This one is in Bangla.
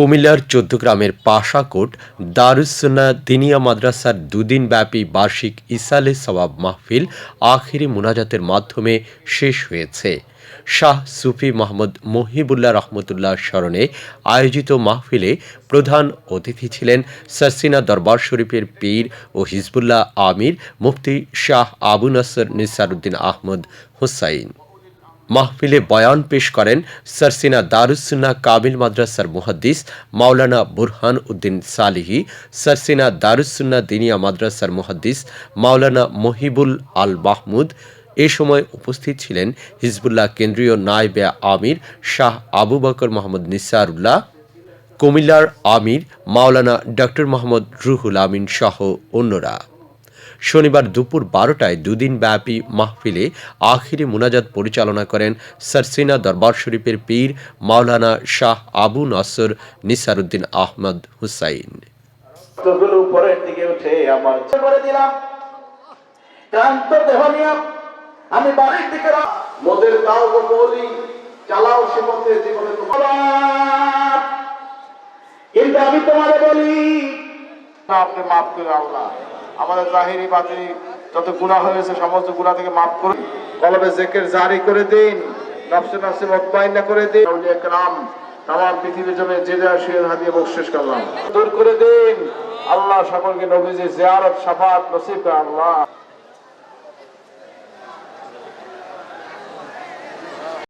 কুমিল্লার চৌদ্দগ্রামের পাশাকোট দারুসুন্না দিনিয়া মাদ্রাসার দুদিন ব্যাপী বার্ষিক ইসালে সওয়াব মাহফিল আখিরি মুনাজাতের মাধ্যমে শেষ হয়েছে। শাহ সুফি মোহাম্মদ মহিবুল্লাহ রহমতুল্লাহ স্মরণে আয়োজিত মাহফিলে প্রধান অতিথি ছিলেন সারসিনা দরবার শরীফের পীর ও হিজবুল্লাহ আমির মুফতি শাহ আবু নাসর নিসারুদ্দিন আহমদ হুসাইন। মাহফিলে বয়ান পেশ করেন সারসিনা দারুসুন্না কাবিল মাদ্রাসার মুহাদ্দিস মাওলানা বুরহান উদ্দিন সালিহি, সারসিনা দারুসুন্না দিনিয়া মাদ্রাসার মুহাদ্দিস মাওলানা মহিবুল আল মাহমুদ। এ সময় উপস্থিত ছিলেন হিজবুল্লাহ কেন্দ্রীয় নায়েবে আমির শাহ আবু বকর মোহাম্মদ নিসারুল্লাহ, কুমিল্লার আমির মাওলানা ডক্টর মোহাম্মদ রুহুল আমিন সহ অন্যরা। শনিবার দুপুর বারোটায় দুদিন ব্যাপী মাহফিলে আখিরি মুনাজাত পরিচালনা করেন সারসিনা দরবার শরীফের পীর মাওলানা শাহ আবু নাসর নিসারুদ্দিন আহমদ হুসাইন। আমি বাড়ির দিকে মোদের দাও বলি, চালাও সে পথে জীবনে কিন্তু আমি তোমারে বলি আপনি মাফ করে আল্লাহ। আমাদের জাহিরি বাতিনি, যত গুণা হয়েছে, সমস্ত গুণা থেকে মাফ করে কলবে জেকের জারি করে দিন, নফসে নফসে করে দিন। একরাম তাম পৃথিবী জমে যে যা শুয়ে হাদিয়ে করলাম। দূর করে দিন। আল্লাহ সকলকে নবীজি জিয়ারত, সাফাত, নসিব আল্লাহ।